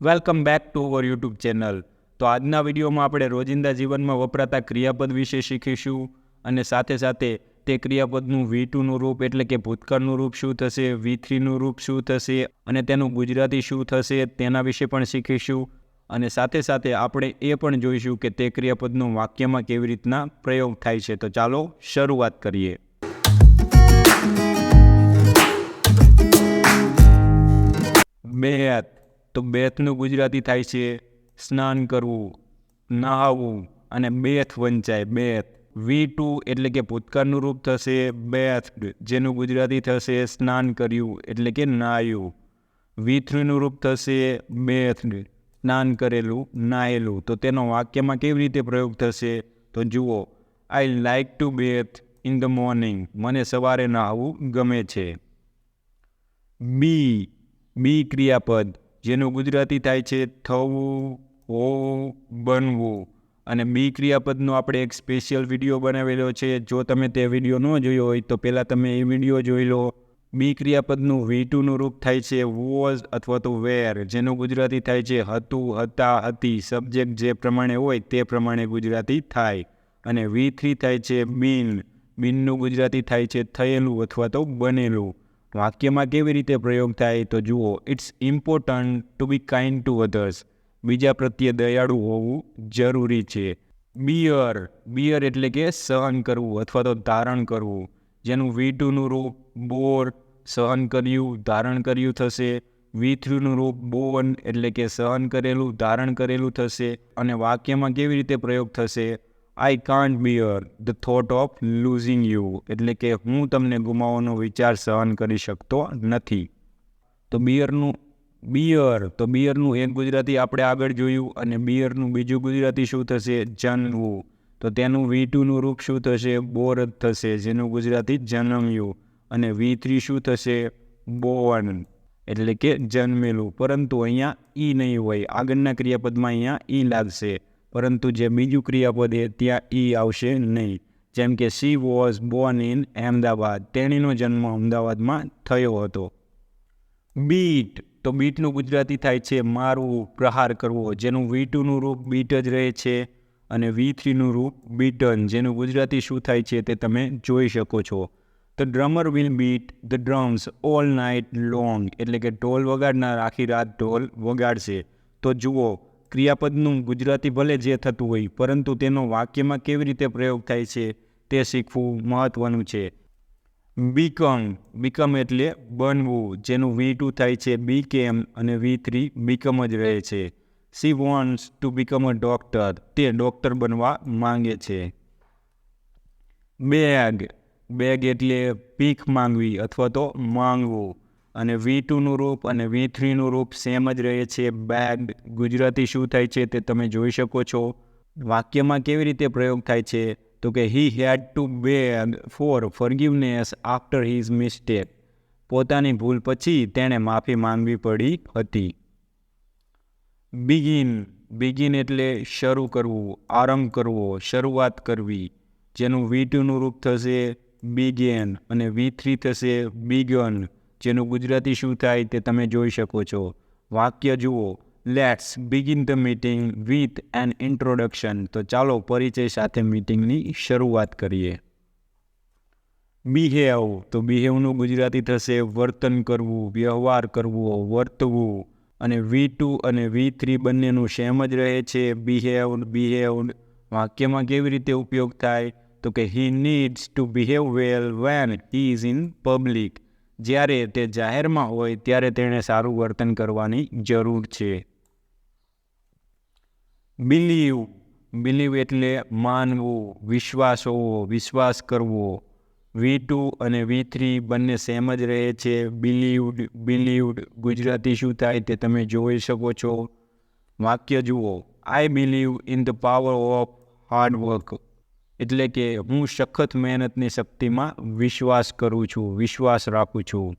Welcome back to our YouTube channel તો આજના વિડીયોમાં આપણે રોજિંદા જીવનમાં વપરાતા ક્રિયાપદ વિશે શીખીશું અને સાથે સાથે તે ક્રિયાપદનું વી ટુનું રૂપ એટલે કે ભૂતકાળનું રૂપ શું થશે વી થ્રીનું રૂપ શું થશે અને તેનું ગુજરાતી શું થશે તેના વિશે પણ શીખીશું. અને સાથે સાથે આપણે એ પણ જોઈશું કે તે ક્રિયાપદનું વાક્યમાં કેવી રીતના પ્રયોગ થાય છે. તો ચાલો શરૂઆત કરીએ. બેત તો બેથનું ગુજરાતી થાય છે, સ્નાન કરવું, નહાવું અને બેથ વંચાય બેથ વી ટુ એટલે કે ભૂતકાળનું રૂપ થશે બેથ જેનું ગુજરાતી થશે, સ્નાન કર્યું એટલે કે નાયું. વી થ્રીનું રૂપ થશે બેથ સ્નાન કરેલું, નાયેલું. તો તેનો વાક્યમાં કેવી રીતે પ્રયોગ થશે? તો જુઓ I like to bathe in the morning મને સવારે નહાવું ગમે છે. બી બી ક્રિયાપદ. જેનું ગુજરાતી થાય છે થવું, હોવું, બનવું. અને બી ક્રિયાપદનો આપણે એક સ્પેશિયલ વીડિયો બનાવેલો છે. જો તમે તે વીડિયો ન જોયો હોય તો પહેલાં તમે એ વીડિયો જોઈ લો. બી ક્રિયાપદનું વી ટુનું રૂપ થાય છે વોઝ અથવા તો વેર જેનું ગુજરાતી થાય છે હતું, હતા, હતી. સબ્જેક્ટ જે પ્રમાણે હોય તે પ્રમાણે ગુજરાતી થાય. અને વી થ્રી થાય છે બીન બીનનું ગુજરાતી થાય છે થયેલું અથવા તો બનેલું. વાક્યમાં કેવી રીતે પ્રયોગ થાય તો જુઓ it's important to be kind to others બીજા પ્રત્યે દયાળુ હોવું જરૂરી છે. બિયર બિયર એટલે કે સહન કરવું અથવા તો ધારણ કરવું. જેનું વી ટુનું રૂપ બોર સહન કર્યું, ધારણ કર્યું થશે. વી થ્રીનું રૂપ બોવન એટલે કે સહન કરેલું, ધારણ કરેલું થશે. અને વાક્યમાં કેવી રીતે પ્રયોગ થશે? I can't bear the thought of losing you એટલે કે હું તમને ગુમાવવાનો વિચાર સહન કરી શકતો નથી. તો બિયરનું બિયર તો બિયરનું એક ગુજરાતી આપણે આગળ જોયું અને બિયરનું બીજું ગુજરાતી શું થશે? જન્મવું તો તેનું વી ટુનું રૂપ શું થશે? બોર થશે, જેનું ગુજરાતી જન્મ્યું. અને વી થ્રી શું થશે? બોવન. એટલે કે જન્મેલું. પરંતુ અહીંયા ઈ નહીં હોય. આગળના ક્રિયાપદમાં અહીંયા ઈ લાગશે. પરંતુ જે બીજું ક્રિયાપદ એ ત્યાં ઈ આવશે નહીં. જેમ કે she was born in Ahmedabad તેણીનો જન્મ અમદાવાદમાં થયો હતો. બીટ. તો બીટનું ગુજરાતી થાય છે મારવું પ્રહાર કરવો, જેનું વી ટુનું રૂપ બીટ જ રહે છે અને વી થ્રીનું રૂપ બીટન, જેનું ગુજરાતી શું થાય છે તે તમે જોઈ શકો છો. The drummer will beat the drums all night long એટલે કે ઢોલ વગાડનાર આખી રાત ઢોલ વગાડશે. તો જુઓ ક્રિયાપદનું ગુજરાતી ભલે જે થતું હોય, પરંતુ તેનો વાક્યમાં કેવી રીતે પ્રયોગ થાય છે તે શીખવું મહત્ત્વનું છે. બીકમ બીકમ એટલે બનવું, જેનું વી ટુ થાય છે બી કેમ અને વી થ્રી બીકમ જ રહે છે. She wants to become a doctor, તે ડૉક્ટર બનવા માંગે છે. બેગ બેગ એટલે ભીખ માંગવી અથવા તો માંગવું. અને વી ટુનું રૂપ અને વી થ્રીનું રૂપ સેમ જ રહે છે. બેગ ગુજરાતી શું થાય છે તે તમે જોઈ શકો છો. વાક્યમાં કેવી રીતે પ્રયોગ થાય છે? તો કે he had to beg for forgiveness after his mistake પોતાની ભૂલ પછી તેણે માફી માંગવી પડી હતી. બિગિન બિગિન એટલે શરૂ કરવું, આરંભ કરવો, શરૂઆત કરવી. જેનું વી ટુનું રૂપ થશે બિગેન અને વી થ્રી થશે બિગન જેનું ગુજરાતી શું થાય તે તમે જોઈ શકો છો. વાક્ય જુઓ. Let's begin the meeting with an introduction તો ચાલો પરિચય સાથે મીટિંગની શરૂઆત કરીએ. બિહેવ તો બિહેવનું ગુજરાતી થશે વર્તન કરવું, વ્યવહાર કરવો, વર્તવું. અને વી ટુ અને વી થ્રી બંનેનું સેમ જ રહે છે. બિહેવ બિહેવ વાક્યમાં કેવી રીતે ઉપયોગ થાય? તો કે he needs to behave well when he is in public જ્યારે તે જાહેરમાં હોય ત્યારે તેણે સારું વર્તન કરવાની જરૂર છે. બિલીવ બિલીવ એટલે માનવું વિશ્વાસ હોવો વિશ્વાસ કરવો. વી ટુ અને વી થ્રી બંને સેમ જ રહે છે. બિલીવડ બિલીવડ ગુજરાતી શું થાય તે તમે જોઈ શકો છો. વાક્ય જુઓ. I believe in the power of hard work એટલે કે હું સખત મહેનતની શક્તિમાં વિશ્વાસ કરું છું, વિશ્વાસ રાખું છું.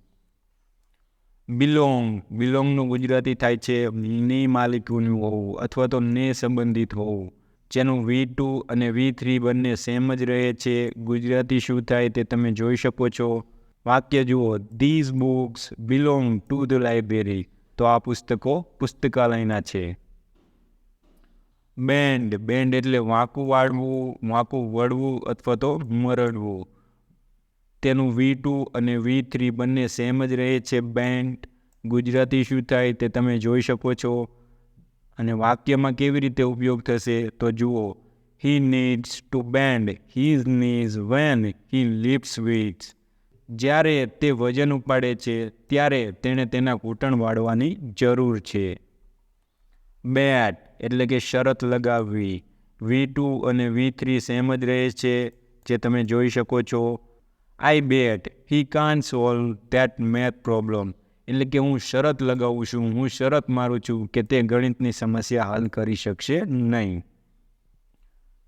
બિલોંગ, બિલોંગનું ગુજરાતી થાય છે ને માલિકનું હોવું અથવા તો ને સંબંધિત હોવું. જેનું વી ટુ અને વી થ્રી બંને સેમ જ રહે છે. ગુજરાતી શું થાય તે તમે જોઈ શકો છો. વાક્ય જુઓ these books belong to the library તો આ પુસ્તકો પુસ્તકાલયના છે. બેન્ડ બેન્ડ એટલે વાંકું વાળવું, વાંકું વળવું અથવા તો મરડવું. તેનું વી ટુ અને વી થ્રી બંને સેમ જ રહે છે બેન્ડ. ગુજરાતી શું થાય તે તમે જોઈ શકો છો. અને વાક્યમાં કેવી રીતે ઉપયોગ થશે તો જુઓ. He needs to bend his knees when he lifts weights જ્યારે તે વજન ઉપાડે છે, ત્યારે તેણે તેના ઘૂંટણ વાળવાની જરૂર છે. બેટ એટલે કે શરત લગાવવી. વી ટુ અને વી થ્રી સેમ જ રહે છે, જે તમે જોઈ શકો છો. આઈ બેટ હી કાન સોલ્વ ધેટ મેથ પ્રોબ્લેમ એટલે કે હું શરત લગાવું છું, હું શરત મારું છું કે તે ગણિતની સમસ્યા હલ કરી શકશે નહીં.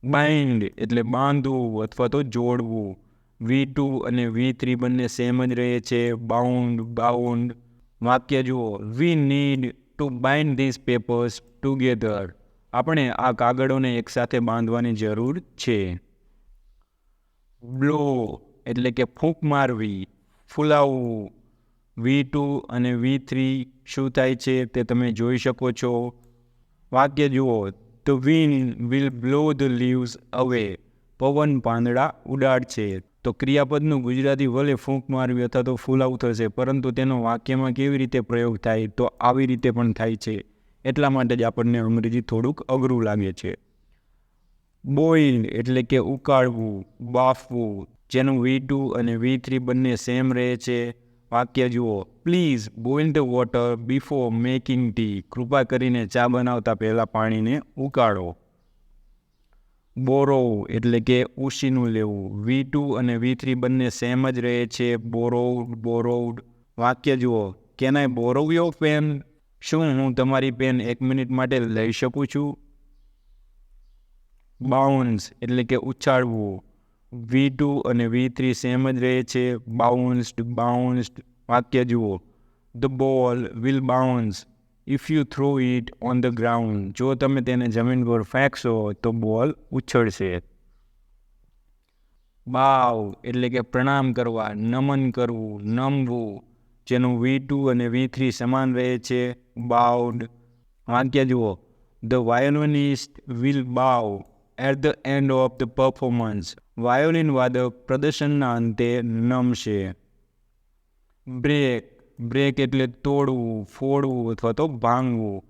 બાઇન્ડ એટલે બાંધવું અથવા તો જોડવું. વી ટુ અને વી થ્રી બંને સેમ જ રહે છે. બાઉન્ડ બાઉન્ડ વાક્ય જુઓ. We need to bind these papers together આપણે આ કાગળોને એકસાથે બાંધવાની જરૂર છે. બ્લો એટલે કે ફૂંક મારવી, ફૂલાવવું. વી ટુ અને વી થ્રી શું થાય છે તે તમે જોઈ શકો છો. વાક્ય જુઓ the wind will blow the leaves away પવન પાંદડા ઉડાડશે. તો ક્રિયાપદનું ગુજરાતી ભલે ફૂંક મારવી અથવા તો ફૂલાવું થશે પરંતુ તેનો વાક્યમાં કેવી રીતે પ્રયોગ થાય તો આવી રીતે પણ થાય છે. એટલા માટે જ આપણને અંગ્રેજી થોડુંક અઘરું લાગે છે. બોઇલ એટલે કે ઉકાળવું, બાફવું, જેનું વી ટુ અને વી થ્રી બંને સેમ રહે છે. વાક્ય જુઓ, please boil the water before making tea. કૃપા કરીને ચા બનાવતા પહેલાં પાણીને ઉકાળો. બોરો એટલે કે ઉશીનું લેવું. વી ટુ અને વી થ્રી બંને સેમ જ રહે છે. બોરોડ બોરોડ વાક્ય જુઓ. Can I borrow your pen શું હું તમારી પેન એક મિનિટ માટે લઈ શકું છું? બાઉન્સ એટલે કે ઉછાળવું. વી ટુ અને વી થ્રી સેમ જ રહે છે. બાઉન્સ્ડ બાઉન્સ્ડ વાક્ય જુઓ. The ball will bounce if you throw it on the ground જો તમે તેને જમીન પર ફેંકશો, તો બોલ ઉછળશે. બાવ એટલે કે પ્રણામ કરવા, નમન કરવું, નમવું, જેનું વી ટુ અને વી થ્રી સમાન રહે છે, બાઉડ. વાક્ય જુઓ. The violinist will bow at the end of the performance violin વાદક પ્રદર્શનના અંતે નમશે. બ્રેક બ્રેક એટલે તોડવું, ફોડવું અથવા તો ભાંગવું.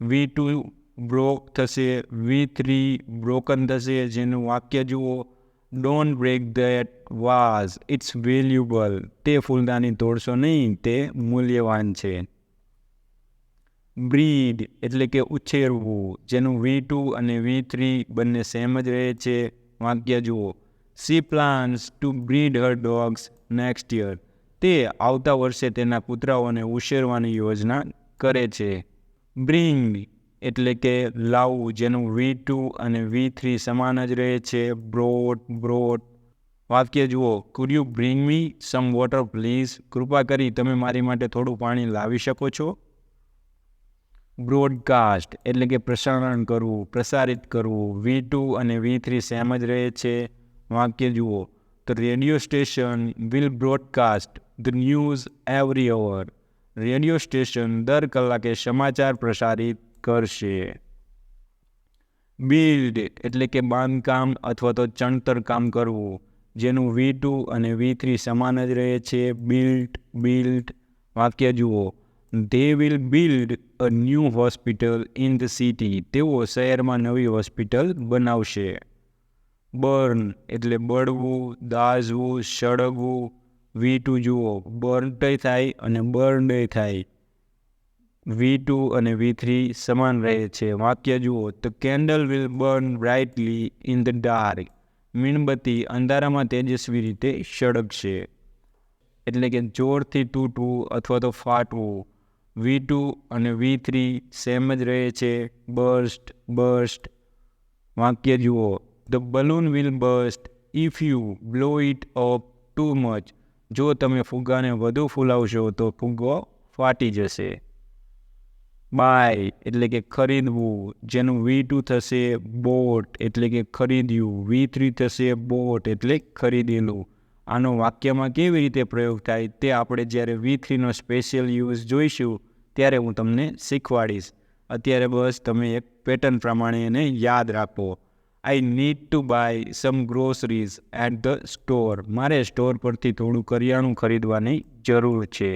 વી ટુ બ્રોક થશે, વી થ્રી બ્રોકન થશે, જેનું વાક્ય જુઓ. Don't break that vase, it's valuable તે ફૂલદાની તોડશો નહીં, તે મૂલ્યવાન છે. બ્રીડ એટલે કે ઉછેરવું, જેનું વી ટુ અને વી થ્રી બંને સેમ જ રહે છે. વાક્ય જુઓ. She plans to breed her dogs next year. તે આવતા વર્ષે તેના કૂતરાઓને ઉછેરવાની યોજના કરે છે. બ્રિંગ એટલે કે લાવવું જેનું વી ટુ અને વી થ્રી સમાન જ રહે છે. બ્રોટ બ્રોટ વાક્ય જુઓ. Could you bring me some water please કૃપા કરી તમે મારી માટે થોડું પાણી લાવી શકો છો? બ્રોડકાસ્ટ એટલે કે પ્રસારણ કરવું, પ્રસારિત કરવું. વી ટુ અને વી થ્રી સેમ જ રહે છે. વાક્ય જુઓ. The radio station will broadcast the news every hour. Radio station દર કલાકે સમાચાર પ્રસારિત કરશે. બિલ્ડ એટલે કે બાંધકામ અથવા તો ચણતર કામ કરવું, જેનું વી ટુ અને વી થ્રી સમાન જ રહે છે. બિલ્ડ બિલ્ડ વાક્ય જુઓ. They will build a new hospital in the city તેઓ શહેરમાં નવી હોસ્પિટલ બનાવશે. બર્ન એટલે બળવું, દાઝવું, સળગવું વી ટુ જુઓ બર્નટય થાય અને બર્નડે થાય. વી ટુ અને વી થ્રી સમાન રહે છે. વાક્ય જુઓ the candle will burn brightly in the dark મીણબત્તી અંધારામાં તેજસ્વી રીતે સળગશે. એટલે કે જોરથી તૂટવું અથવા તો ફાટવું. વી ટુ અને વી થ્રી સેમ જ રહે છે. બર્સ્ટ બર્સ્ટ વાક્ય જુઓ the balloon will burst if you blow it up too much જો તમે ફુગ્ગાને વધુ ફૂલાવશો તો ફુગ્ગો ફાટી જશે. બાય, એટલે કે ખરીદવું, જેનું વી ટુ થશે બોટ, એટલે કે ખરીદ્યું. વી થ્રી થશે બોટ, એટલે ખરીદેલું. આનો વાક્યમાં કેવી રીતે પ્રયોગ થાય તે આપણે જ્યારે વી થ્રીનો સ્પેશિયલ યુઝ જોઈશું, ત્યારે હું તમને શીખવાડીશ. અત્યારે બસ તમે એક પેટર્ન પ્રમાણે એને યાદ રાખો. I need to buy some groceries at the store મારે સ્ટોર પરથી થોડું કરિયાણું ખરીદવાની જરૂર છે.